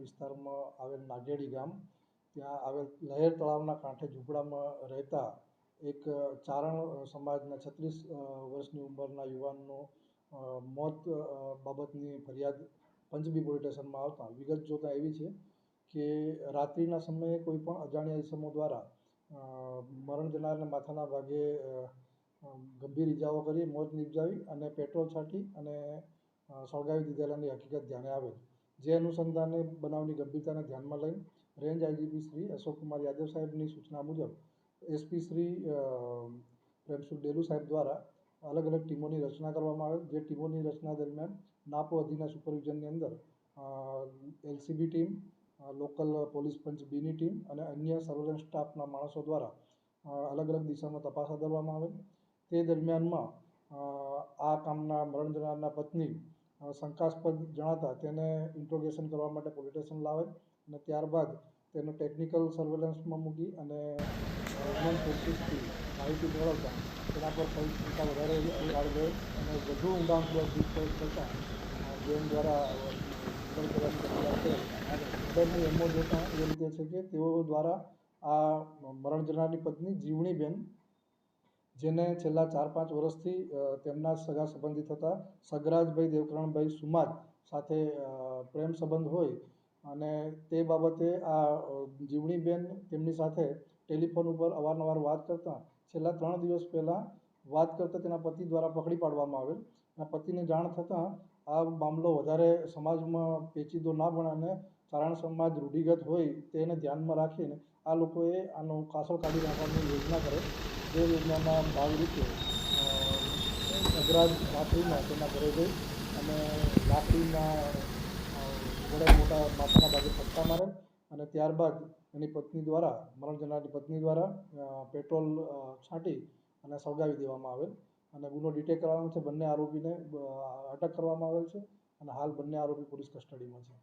વિસ્તારમાં આવેલ નાગેડી ગામ. ત્યાં આવેલ લહેર તળાવના કાંઠે ઝૂંપડામાં રહેતા એક ચારણ સમાજના છત્રીસ વર્ષની ઉંમરના યુવાનનું મોત બાબતની ફરિયાદ પંચબી પોલીસ સ્ટેશનમાં આવતા વિગત જોતાં એવી છે કે રાત્રિના સમયે કોઈ પણ અજાણ્યા ઇસમો દ્વારા મરણ જનારને માથાના ભાગે ગંભીર ઇજાઓ કરી, મોત નિપજાવી અને પેટ્રોલ છાંટી અને સળગાવી દીધેલાની હકીકત ધ્યાને આવેલ જે અનુસંધાને બનાવની ગંભીરતાને ધ્યાનમાં લઈ રેન્જ આઈજીપી શ્રી અશોકકુમાર યાદવ સાહેબની સૂચના મુજબ, એસપી શ્રી પ્રેમસુખ ડેલુ સાહેબ દ્વારા અલગ અલગ ટીમોની રચના કરવામાં આવે. જે ટીમોની રચના દરમિયાન નાપો અધિના સુપરવિઝનની અંદર એલસીબી ટીમ લોકલ પોલીસ પંચ બીની ટીમ અને અન્ય સર્વેલન્સ સ્ટાફના માણસો દ્વારા અલગ અલગ દિશામાં તપાસ હાથ ધરવામાં આવે. તે દરમિયાનમાં આ કામના મરણ જનારના પત્ની શંકાસ્પદ જણાતા તેને ઇન્ટ્રોગેશન કરવા માટે પોલીસ સ્ટેશન લાવે અને ત્યારબાદ તેને ટેકનિકલ સર્વેલન્સમાં મૂકી અને હ્યુમન સોર્સિસથી માહિતી મેળવતા તેના પર ફરી શંકા વધારે ગઈ અને વધુ ઊંડાણપૂર્વક પૂછપરછ કરતાં જેમ દ્વારા મર્ડરની એમો જોતા એ રીતે છે કે તેઓ દ્વારા આ મરણ જનારની પત્ની જીવણીબેન જેને છેલ્લા ચાર પાંચ વર્ષથી તેમના સગા સંબંધી થતા સગરાજભાઈ દેવકરણભાઈ સુમાજ સાથે પ્રેમ સંબંધ હોય અને તે બાબતે આ જીવણીબેન તેમની સાથે ટેલિફોન ઉપર અવારનવાર વાત કરતા છેલ્લા ત્રણ દિવસ પહેલાં વાત કરતા તેના પતિ દ્વારા પકડી પાડવામાં આવેલ. અને પતિને જાણ થતાં આ મામલો વધારે સમાજમાં પેચીદો ના બને અને ચારણ સમાજ રૂઢિગત હોય તેને ધ્યાનમાં રાખીને આ લોકોએ આનો કાસળ કાઢી નાખવાની યોજના કરેલ જે યોજનાના ભાગરૂપે અગ્રાજ રાત્રિના તેના ઘરે જઈ અને લાકડીના વડે મોટા માથાના ભાગે ફટકા મારે અને ત્યારબાદ એની પત્ની દ્વારા, મરણ જનારની પત્ની દ્વારા પેટ્રોલ છાંટી અને સળગાવી દેવામાં આવેલ. અને ગુનો ડિટેક્ટ કરવાનો છે. બંને આરોપીને અટક કરવામાં આવેલ છે અને હાલ બંને આરોપી પોલીસ કસ્ટડીમાં છે.